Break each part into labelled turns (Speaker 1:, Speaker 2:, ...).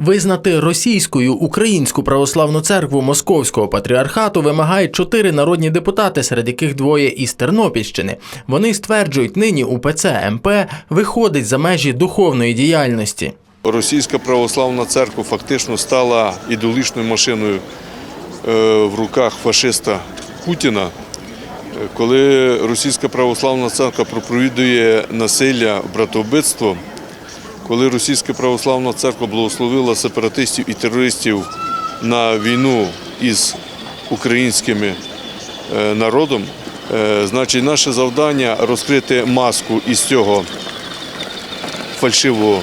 Speaker 1: Визнати російською українську православну церкву Московського патріархату вимагають чотири народні депутати, серед яких двоє із Тернопільщини. Вони стверджують, нині УПЦ МП виходить за межі духовної діяльності.
Speaker 2: Російська православна церква фактично стала ідолічною машиною е, в руках фашиста Путіна. Е, Коли Російська православна церква проповідує насилля, братовбивство, коли Російська православна церква благословила сепаратистів і терористів на війну із українським е, народом, е, значить наше завдання розкрити маску із цього фальшивого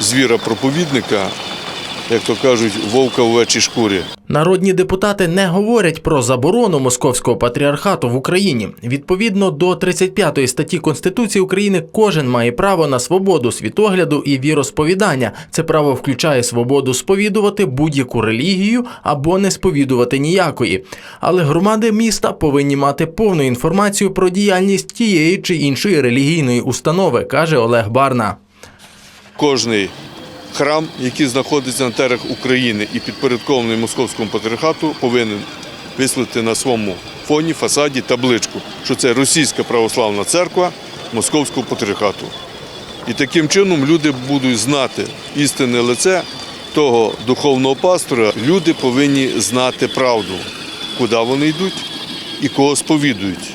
Speaker 2: звіра-проповідника, як то кажуть, вовка в овечій шкурі.
Speaker 1: Народні депутати не говорять про заборону московського патріархату в Україні. Відповідно до 35 статті Конституції України, кожен має право на свободу світогляду і віросповідання. Це право включає свободу сповідувати будь-яку релігію або не сповідувати ніякої. Але громади міста повинні мати повну інформацію про діяльність тієї чи іншої релігійної установи, каже Олег Барна.
Speaker 2: Кожний храм, який знаходиться на терах України і підпорядкований московському патріархату, повинен вислати на своєму фоні, фасаді табличку, що це російська православна церква московського патріархату. І таким чином люди будуть знати істинне лице того духовного пастора. Люди повинні знати правду, куди вони йдуть і кого сповідують,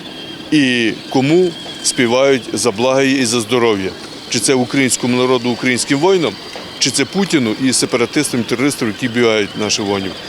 Speaker 2: і кому співають за благо і за здоров'я. Чи це українському народу, українським воїнам, чи це Путіну і сепаратистам, терористам, які бігають наших воїнів.